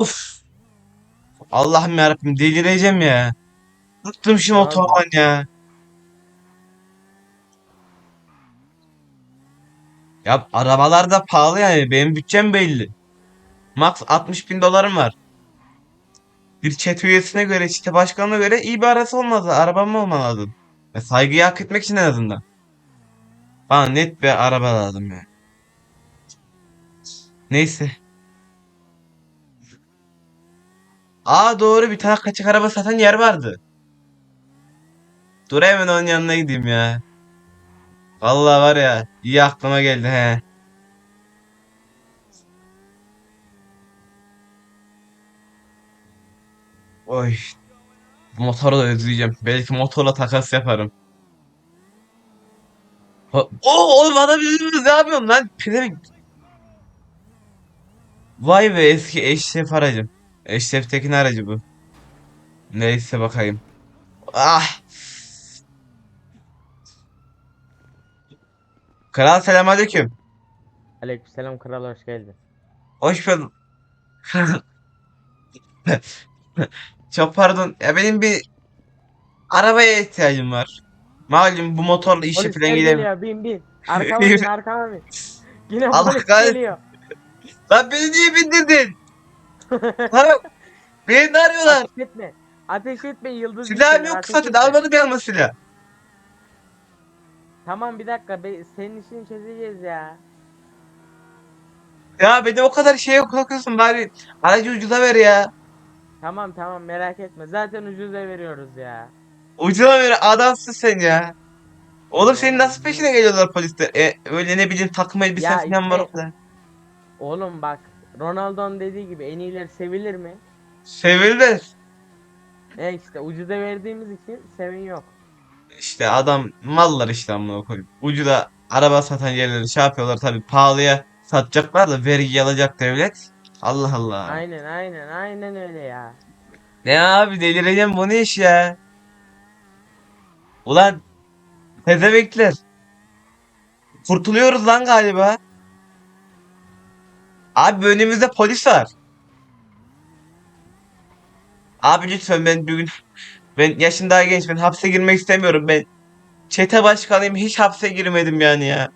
Of. Allah'ım yarabbim delireceğim ya. Bıktım şu Abi. motordan ya. Ya arabalar da pahalı yani. Benim bütçem belli. Max 60 bin dolarım var. Bir çete üyesine göre, çete başkanına göre iyi bir arası olmadı. Arabam olmalı lazım. Ve saygıyı hak etmek için en azından. Bana net bir araba lazım ya. Neyse. Aa doğru bir tane kaçak araba satan yer vardı. Dur hemen onun yanına gideyim ya. Vallahi var ya iyi aklıma geldi he. Oy. Motoru da özleyeceğim. Belki motorla takas yaparım. Ha- Oo oğlum adam yüzümüz ne yapıyorsun lan? Pezevenk. Vay be eski Eşref aracım. Eşref Tekin aracı bu. Neyse bakayım. Ah. Kral selamünaleyküm. Aleykümselam kral hoş geldin. Hoş bulduk. Çok pardon. Ya benim bir arabaya ihtiyacım var. Malum bu motorla işe Polisler falan gidemem. geliyor bin bin. Arkama bin arkama bin. Yine Allah polis kahretsin. geliyor. Lan beni niye bindirdin? Lan beni ne arıyorlar? Ateş etme. Ateş etme yıldız. Silahım yok ateş zaten. etme. Almadım yanıma silah. Tamam bir dakika be, senin işini çözeceğiz ya. Ya beni o kadar şeye korkuyorsun bari aracı ucuza ver ya. Tamam tamam merak etme. Zaten ucuza veriyoruz ya. Ucuza ver adamsın sen ya. Oğlum senin nasıl peşine geliyorlar polisler? E, öyle ne bileyim takım elbisen Ya falan var işte- o kadar. Oğlum bak Ronaldo'nun dediği gibi en iyiler sevilir mi? Sevilmez. E işte ucuza verdiğimiz için sevin yok. İşte adam mallar işte amına koyayım. Ucuda araba satan yerleri şey yapıyorlar tabii pahalıya satacaklar da vergi alacak devlet. Allah Allah. Aynen aynen aynen öyle ya. Ne abi delireceğim bu ne iş ya? Ulan tezemekler. Kurtuluyoruz lan galiba. Abi önümüzde polis var. Abi lütfen ben bugün ben yaşım daha genç ben hapse girmek istemiyorum ben. Çete başkanıyım hiç hapse girmedim yani ya.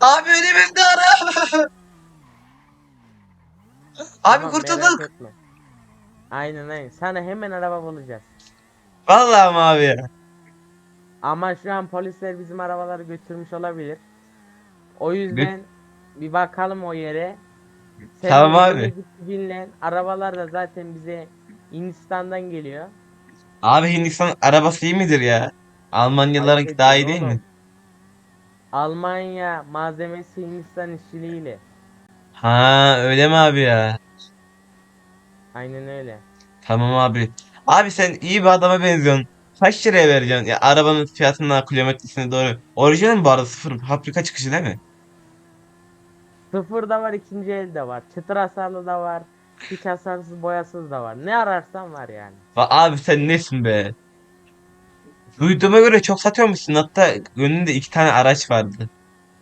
Abi önümüzde ara. Abi Tamam, kurtulduk. merak etme. Aynen aynen. Sana hemen araba bulacağız. Vallahi mi abi ya? Ama şu an polisler bizim arabaları götürmüş olabilir. O yüzden bir bakalım o yere. Tamam abi. Dinlen. Arabalar da zaten bize Hindistan'dan geliyor. Abi Hindistan arabası iyi midir ya? Almanyaların Ayıp daha iyi ediyorsun değil mi? oğlum. Almanya malzemesi Hindistan işçiliğiyle. Ha öyle mi abi ya? Aynen öyle. Tamam abi. Abi sen iyi bir adama benziyorsun. Kaç liraya vereceksin? Ya arabanın fiyatına kilometresine doğru. Orijinal mi bu arada sıfır fabrika çıkışı değil mi? Sıfır da var ikinci el de var. Çıtır hasarlı da var. Hiç hasarsız boyasız da var. Ne ararsan var yani. Va- Abi sen nesin be? Duyduğuma göre çok satıyormuşsun. Hatta önünde iki tane araç vardı.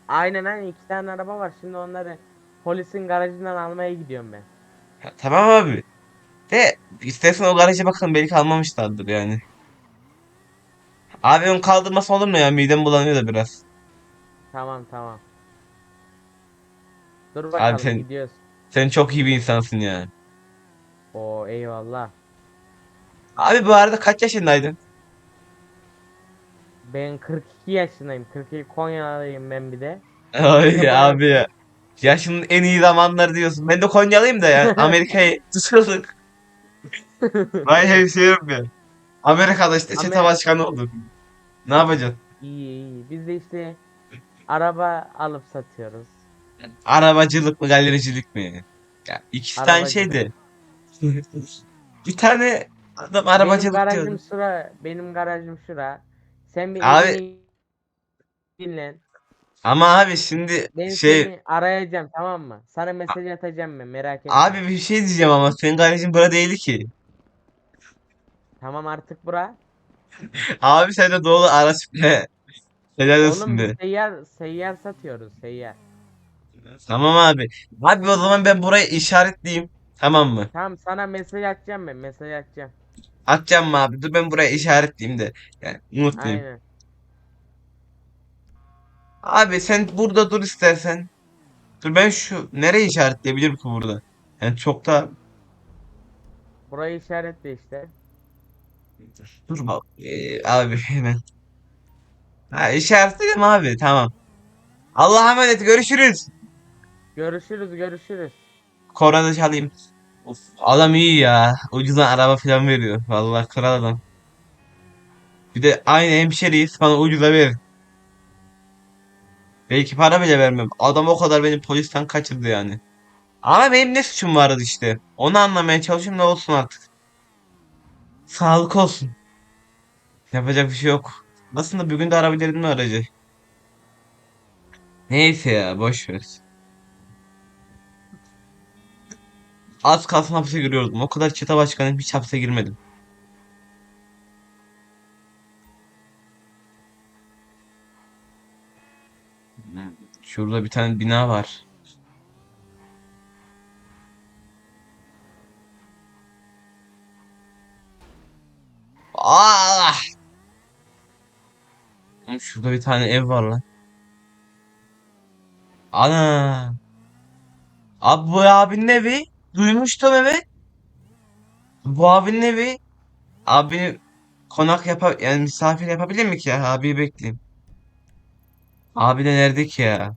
Aynen aynen iki tane araba var. Şimdi onları polisin garajından almaya gidiyorum ben. Ya, tamam abi. De istersen o garaja bakalım belki almamışlardır yani. Abi ön kaldırması olur mu ya? Midem bulanıyor da biraz. Tamam tamam. Dur bakalım sen- gidiyoruz. Sen çok iyi bir insansın ya. Oo eyvallah. Abi bu arada kaç yaşındaydın? Ben 42 yaşındayım. 42 Konya'lıyım ben bir de. Ay Tamam. abi ya. Yaşının en iyi zamanları diyorsun. Ben de Konyalıyım da ya. Amerika'yı tutulduk. Vay hemşehrim ya. Amerika'da işte çete Amerika- başkanı oldum. Ne yapacaksın? İyi iyi. Biz de işte araba alıp satıyoruz. Arabacılık mı galericilik mi? Ya ikisi tane şeydi. Bir tane adam benim arabacılık garajım diyordu. şura. Benim garajım şura. Sen bir Abi- elini dinlen. Ama abi şimdi Ben şey seni arayacağım tamam mı? Sana mesaj atacağım ben merak etme. abi bir şey diyeceğim ama senin garajın burada değil ki. Tamam artık bura. Abi sen de dolu araç bile. Helal olsun Oğlum seyyar, seyyar satıyoruz seyyar. Tamam abi. Abi o zaman ben burayı işaretleyeyim. Tamam mı? Tamam sana mesaj atacağım ben mesaj atacağım. Atacağım mı abi? Dur ben buraya işaretleyeyim de. Yani unutmayayım. Aynen. Abi sen burada dur istersen. Dur ben şu nereye işaretleyebilirim ki burada? Yani çok da Burayı işaretle işte. dur bak. Ee, abi hemen. Ha işaretledim abi tamam. Allah'a emanet görüşürüz. Görüşürüz görüşürüz. Kornada çalayım. Of, adam iyi ya. Ucuzdan araba falan veriyor. Vallahi kral adam. Bir de aynı hemşeriyiz. Bana ucuza verir. Belki para bile vermem. Adam o kadar beni polisten kaçırdı yani. Ama benim ne suçum vardı işte. Onu anlamaya çalışıyorum ne olsun artık. Sağlık olsun. Yapacak bir şey yok. Aslında bugün de arabilirdim aracı? Neyse ya boş ver. Az kalsın hapse giriyordum. O kadar çete başkanıyım hiç hapse girmedim. Şurada bir tane bina var. Ah! Şurada bir tane ev var lan. Ana! Abi bu abinin evi. Duymuştum evi. Bu abinin evi. Abi konak yapa yani misafir yapabilir mi ki ya? Abi bekleyeyim. Abi de nerede ki ya?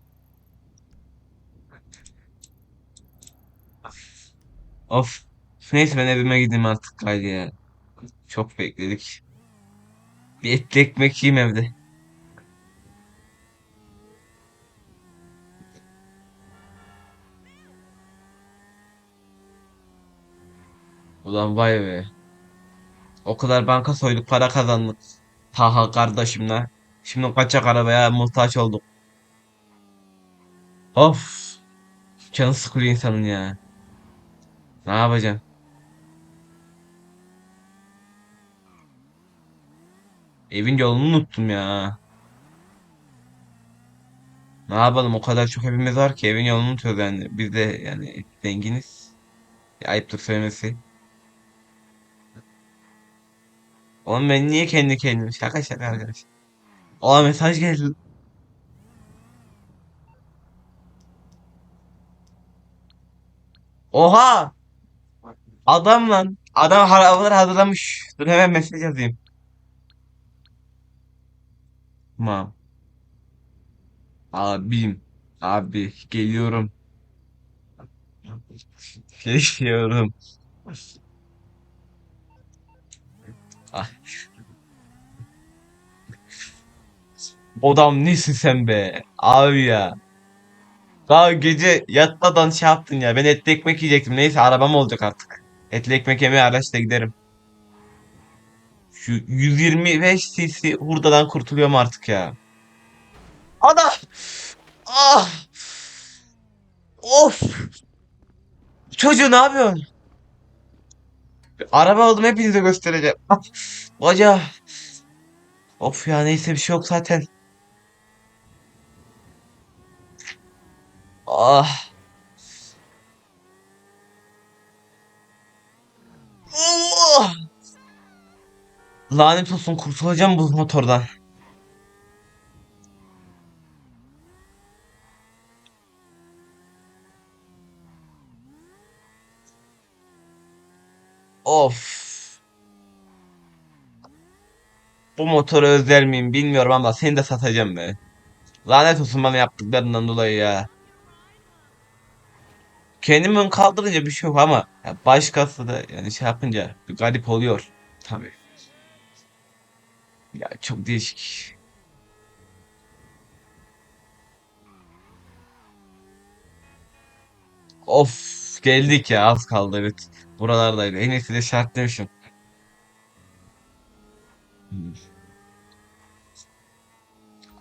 Of. Neyse ben evime gideyim artık gaydi ya. Çok bekledik. Bir etli ekmek yiyeyim evde. Ulan vay be. O kadar banka soyduk para kazandık. Taha kardeşimle. Şimdi kaçak arabaya muhtaç olduk. Of. Canı sıkılıyor insanın ya. Ne yapacağım? Evin yolunu unuttum ya. Ne yapalım o kadar çok evimiz var ki evin yolunu unutuyoruz yani. Biz de yani zenginiz. Ayıptır söylemesi. Oğlum ben niye kendi kendim şaka şaka arkadaş. Oha mesaj geldi. Oha! Adam lan. Adam arabaları hazırlamış. Dur hemen mesaj yazayım. Tamam. Abim. Abi geliyorum. Geliyorum. Odam nesin sen be? Abi ya. Daha gece yatmadan şey yaptın ya. Ben etli ekmek yiyecektim. Neyse arabam olacak artık. Etli ekmek yemeye araçla giderim. Şu 125 cc hurdadan kurtuluyorum artık ya. Ana! Ah! Of! Çocuğu ne yapıyorsun? Araba aldım hepinize göstereceğim. Ah! Hoca! Of ya neyse bir şey yok zaten. Ah! Oh! Lanet olsun kurtulacağım bu motordan. Of. Bu motoru özler miyim bilmiyorum ama seni de satacağım be. Lanet olsun bana yaptıklarından dolayı ya. Kendimi ön kaldırınca bir şey yok ama ya başkası da yani şey yapınca bir garip oluyor. Tabii. Ya çok değişik. Of geldik ya az kaldı evet. Buralardaydı. En iyisi de şartlamışım. Hmm.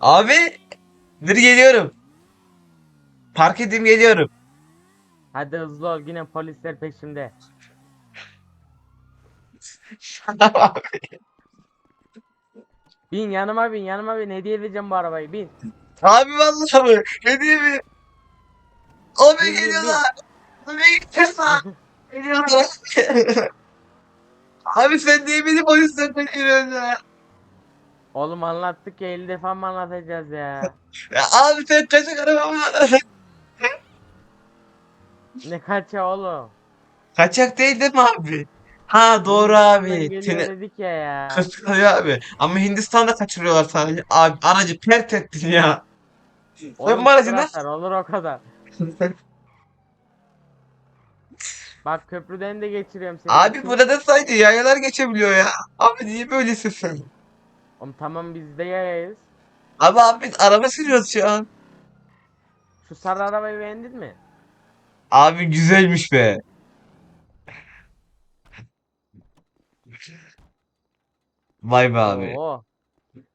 Abi dur geliyorum. Park edeyim geliyorum. Hadi hızlı ol yine polisler peşimde. Bin yanıma bin yanıma bin hediye edeceğim bu arabayı bin. Abi vallahi? Hediye mi? Abi geliyorlar. Abi geliyorlar. Abi sen niye beni kaçırıyorsun ya? Oğlum anlattık ya 50 defa mı anlatacağız ya? Ya abi sen kaçak arabamı. Ne kaça oğlum? Kaçak değil değil mi abi? Ha doğru abi. Seni dedik ya ya. kıskanıyor abi. Ama Hindistan'da kaçırıyorlar sadece. Abi aracı pert ettin ya. Oğlum bu aracı bıraklar, olur o kadar. Bak köprüden de geçiriyorum seni. Abi burada sadece yayalar geçebiliyor ya. Abi niye böylesin sen? Oğlum tamam biz de yayayız. Abi abi biz araba sürüyoruz şu an. Şu sarı arabayı beğendin mi? Abi güzelmiş be. Vay be abi. Oo.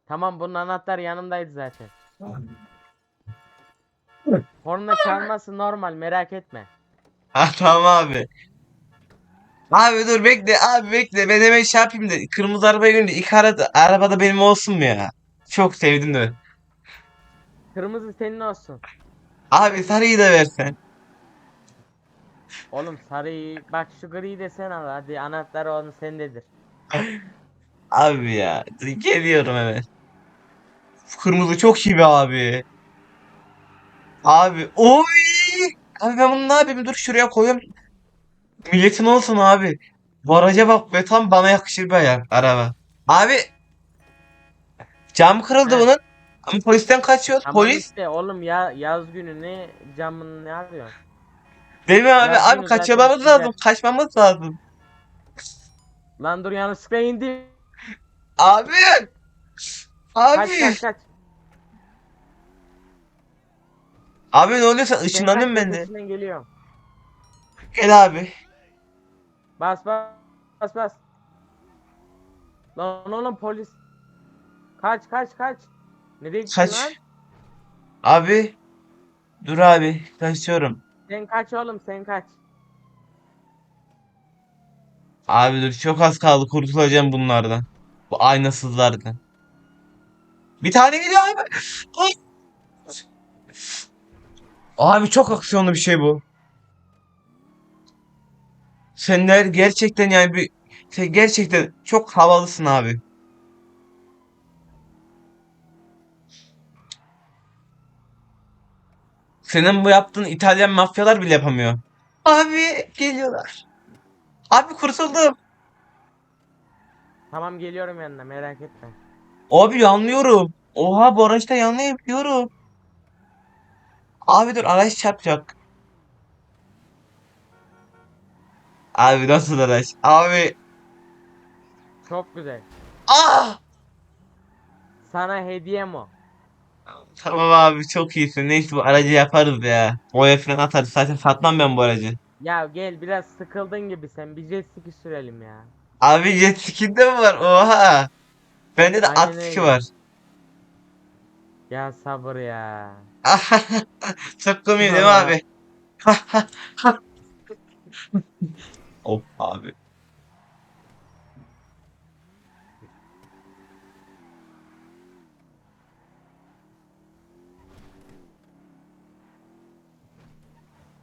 Tamam bunun anahtarı yanımdaydı zaten. Korna çalması normal merak etme. Ha tamam abi. Abi dur bekle abi bekle ben hemen şey yapayım da kırmızı arabaya görünce ilk arada, arabada benim olsun mu ya? Çok sevdim de. Kırmızı senin olsun. Abi sarıyı da versen. Oğlum sarıyı bak şu griyi de sen al hadi anahtarı onun sendedir. Abi ya geliyorum hemen. Kırmızı çok iyi be abi. Abi oy. Abi ben bunu ne yapayım dur şuraya koyayım. Milletin olsun abi. Bu araca bak be tam bana yakışır be ya araba. Abi cam kırıldı bunun. Ama polisten kaçıyor. Tamam Polis. işte oğlum ya yaz günü ne camını ne yapıyorsun? Değil mi abi? Yaz Abi güzel. lazım. Kaçmamız lazım. Lan dur yanlışlıkla indi. Abi. Abi. Kaç kaç kaç. Abi ne oluyor sen Sen ışınlanıyorum kaç, ben de. tepesinden geliyorum. Gel abi. Bas bas bas bas. Lan oğlum polis. Kaç kaç kaç. Nereye gittin Kaç. lan? Abi. Dur abi. Kaçıyorum. Sen kaç oğlum sen kaç. Abi dur çok az kaldı kurtulacağım bunlardan. Bu aynasızlardan. Bir tane geliyor abi. Abi çok aksiyonlu bir şey bu. Senler gerçekten yani bir sen gerçekten çok havalısın abi. Senin bu yaptığın İtalyan mafyalar bile yapamıyor. Abi geliyorlar. Abi kurtuldum. Tamam geliyorum yanına merak etme. Abi yanlıyorum. Oha bu araçta yanlayabiliyorum. Abi dur araç çarpacak. Abi nasıl araç? Abi. Çok güzel. Ah! Sana hediyem o. Tamam abi çok iyisin. Neyse bu aracı yaparız ya. Boya falan atarız. Zaten satmam ben bu aracı. Ya gel biraz sıkıldın gibi sen bir jet ski sürelim ya. Abi jet ski'de mi var? Oha. Bende de at Aynen ski öyle. var. Ya sabır ya. Çok komik değil mi abi? Of abi.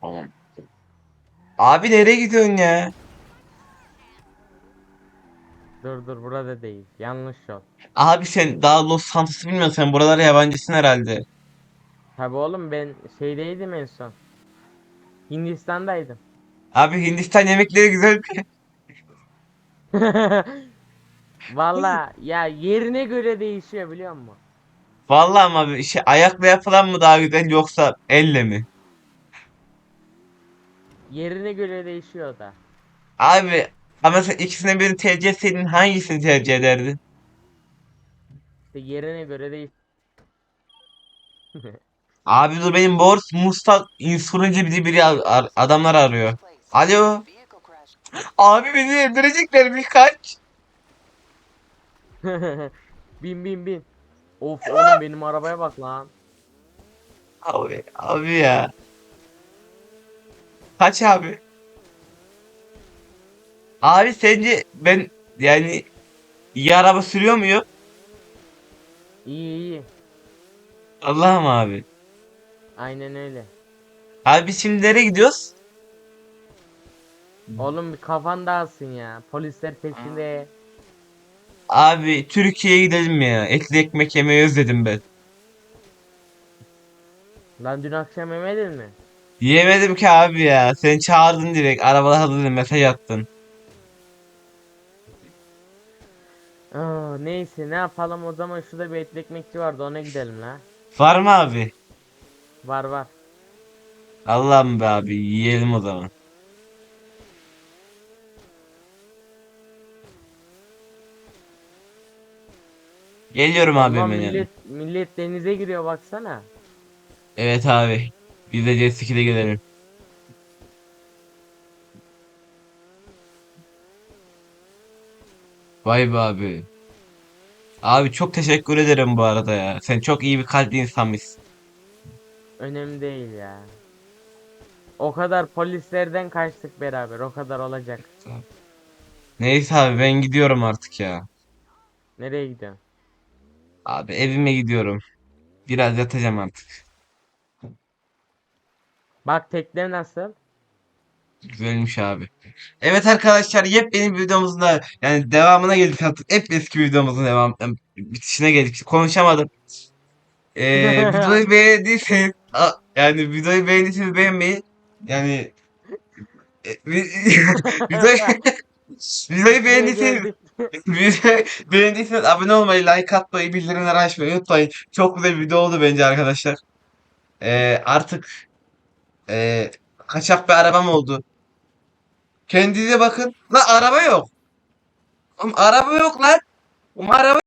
Tamam. Abi nereye gidiyorsun ya? Dur dur burada değil. Yanlış yol. Abi sen daha Los Santos'u bilmiyorsun. Sen buralara yabancısın herhalde. Tabi oğlum ben şeydeydim en son. Hindistan'daydım. Abi Hindistan yemekleri güzel mi? Valla ya yerine göre değişiyor biliyor musun? Vallahi ama abi şey, ayakla yapılan mı daha güzel yoksa elle mi? Yerine göre değişiyor da. Abi ama sen ikisinden birini tercih etseydin hangisini tercih ederdin? İşte yerine göre değiş. Abi dur benim Bors Mustang insuruncu bir biri ar- ar- adamlar arıyor. Alo. Abi beni öldürecekler birkaç. bin bin bin. Of oğlum benim arabaya bak lan. Abi abi ya. Kaç abi? Abi sence ben yani iyi araba sürüyor muyum? İyi iyi. Allah'ım abi. Aynen öyle. Abi biz şimdi nereye gidiyoruz? Oğlum bir kafan dağılsın ya. Polisler peşinde. Abi Türkiye'ye gidelim ya. Etli ekmek yemeyi özledim ben. Lan dün akşam yemedin mi? Yemedim ki abi ya. Sen çağırdın direkt. Arabada hazırladın mesaj attın. Aa, neyse ne yapalım o zaman şurada bir etli ekmekçi vardı ona gidelim la. Var mı abi? Var var. Allah'ım be abi yiyelim o zaman. Geliyorum abi hemen yani. millet, millet denize giriyor baksana. Evet abi. Biz de jet ski'de gelelim. Vay be abi. Abi çok teşekkür ederim bu arada ya. Sen çok iyi bir kalpli insanmışsın. Önemli değil ya. O kadar polislerden kaçtık beraber o kadar olacak. Neyse abi ben gidiyorum artık ya. Nereye gidiyorsun? Abi evime gidiyorum. Biraz yatacağım artık. Bak tekne nasıl? Güzelmiş abi. Evet arkadaşlar yepyeni bir videomuzda yani devamına geldik artık. Hep eski videomuzun devam bitişine geldik. Konuşamadım. Ee, videoyu beğendiyseniz a- yani videoyu beğendiyseniz beğenmeyi yani e, vi- videoyu videoyu beğendiyseniz videoyu beğendiyseniz abone olmayı, like atmayı, bildirimleri açmayı unutmayın. Çok güzel bir video oldu bence arkadaşlar. Ee, artık ee, kaçak bir arabam oldu. Kendinize bakın. Lan araba yok. Oğlum araba yok lan. Oğlum araba